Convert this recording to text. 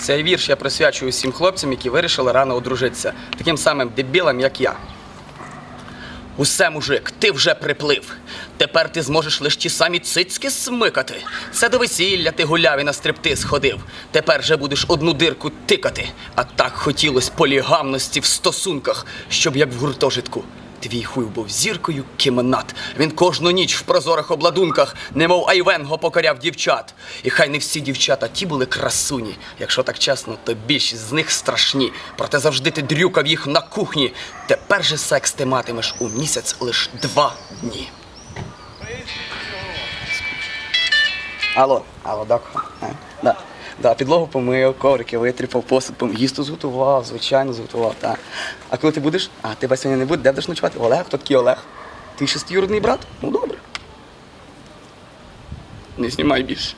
Цей вірш я присвячую всім хлопцям, які вирішили рано одружитися, таким самим дебілам, як я. Усе, мужик, ти вже приплив. Тепер ти зможеш лиш ті самі цицьки смикати. Це до весілля ти гуляв і на стриптиз ходив. Тепер же будеш одну дирку тикати. А так хотілось полігамності в стосунках, щоб як в гуртожитку. Твій хуй був зіркою кімнат. Він кожну ніч в прозорих обладунках, немов Айвенго покоряв дівчат. І хай не всі дівчата ті були красуні. Якщо так чесно, то більшість з них страшні. Проте завжди ти дрюкав їх на кухні. Тепер же секс ти матимеш у місяць лиш два дні. Алло, алло, док. Е, Да. Да, підлогу помив, коврики витріпав, посуд помив, їсти зготував, звичайно, зготував. Так. А коли ти будеш? А тебе сьогодні не буде, де будеш ночувати? Олег, хто такий Олег? Ти шестиюродний брат? Ну добре. Не знімай більше.